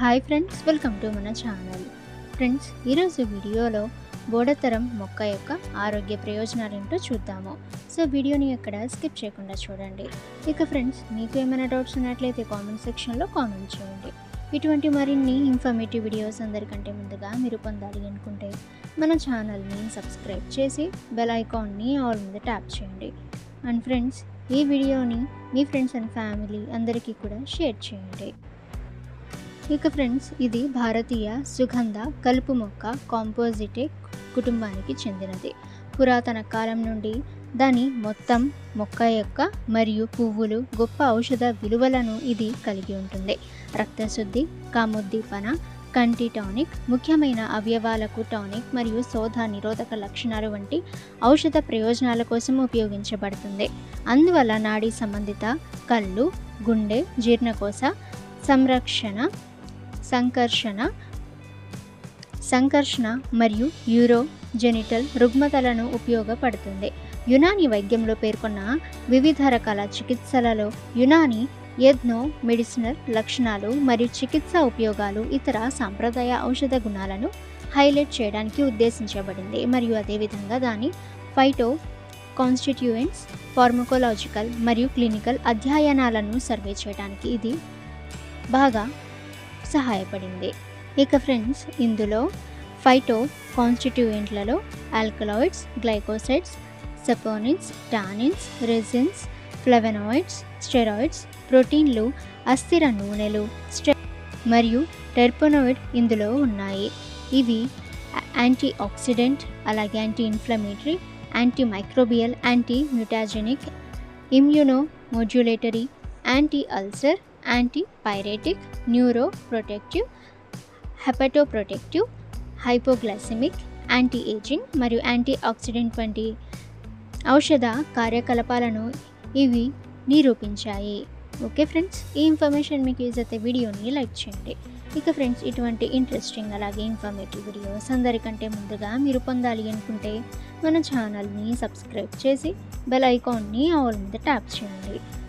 Hi friends welcome to మన channel friends ఈరోజు వీడియోలో బోడతరం మొక్క యొక్క ఆరోగ్య ప్రయోజనాలు ఏంటో చూద్దాము. సో వీడియోని ఎక్కడ స్కిప్ చేయకుండా చూడండి. ఇక ఫ్రెండ్స్ మీకు ఏమైనా డౌట్స్ ఉన్నట్లయితే కామెంట్ సెక్షన్లో కామెంట్ చేయండి. ఇటువంటి మరిన్ని ఇన్ఫర్మేటివ్ వీడియోస్ అందరికంటే ముందుగా మీరు పొందాలి అనుకుంటే మన ఛానల్ని సబ్స్క్రైబ్ చేసి బెల్ ఐకాన్ని ఆల్ మీద ట్యాప్ చేయండి. అండ్ ఫ్రెండ్స్ ఈ వీడియోని మీ ఫ్రెండ్స్ అండ్ ఫ్యామిలీ అందరికీ కూడా షేర్ చేయండి. ఇక ఫ్రెండ్స్ ఇది భారతీయ సుగంధ కలుపు మొక్క కాంపోజిటే కుటుంబానికి చెందినది. పురాతన కాలం నుండి దాని మొత్తం మొక్క యొక్క మరియు పువ్వులు గొప్ప ఔషధ విలువలను ఇది కలిగి ఉంటుంది. రక్తశుద్ధి కాముద్దీపన కంటి టానిక్ ముఖ్యమైన అవయవాలకు టానిక్ మరియు శోధ నిరోధక లక్షణాలు వంటి ఔషధ ప్రయోజనాల కోసం ఉపయోగించబడుతుంది. అందువల్ల నాడీ సంబంధిత కళ్ళు గుండె జీర్ణకోశ సంరక్షణ సంకర్షణ సంకర్షణ మరియు యూరో జెనిటల్ రుగ్మతలను ఉపయోగపడుతుంది. యునాని వైద్యంలో పేర్కొన్న వివిధ రకాల చికిత్సలలో యునాని ఎథ్నో మెడిసినల్ లక్షణాలు మరియు చికిత్సా ఉపయోగాలు ఇతర సాంప్రదాయ ఔషధ గుణాలను హైలైట్ చేయడానికి ఉద్దేశించబడింది. మరియు అదేవిధంగా దాని ఫైటో కాన్స్టిట్యూయెంట్స్ ఫార్మకోలాజికల్ మరియు క్లినికల్ అధ్యయనాలను సర్వే చేయడానికి ఇది బాగా సహాయపడింది. ఇక ఫ్రెండ్స్ ఇందులో phyto కాన్స్టిట్యూయెంట్లలో alkaloids glycosides saponins tannins resins flavonoids steroids ప్రోటీన్లు అస్థిర నూనెలు స్టె మరియు టెర్పోనోయిడ్ ఇందులో ఉన్నాయి. ఇవి యాంటీ ఆక్సిడెంట్ అలాగే anti inflammatory anti microbial anti mutagenic immunomodulatory anti ulcer antipyretic neuroprotective hepatoprotective hypoglycemic anti ageing మరియు యాంటీ ఆక్సిడెంట్ వంటి ఔషధ కార్యకలాపాలను ఇవి నిరూపించాయి. ఓకే ఫ్రెండ్స్ ఈ ఇన్ఫర్మేషన్ మీకు యూజ్ అయితే వీడియోని లైక్ చేయండి. ఇక ఫ్రెండ్స్ ఇటువంటి ఇంట్రెస్టింగ్ అలాగే ఇన్ఫర్మేటివ్ వీడియోస్ అందరికంటే ముందుగా మీరు పొందాలి అనుకుంటే మన ఛానల్ని సబ్స్క్రైబ్ చేసి బెల్ ఐకాన్ని ఆల్ మీద ట్యాప్ చేయండి.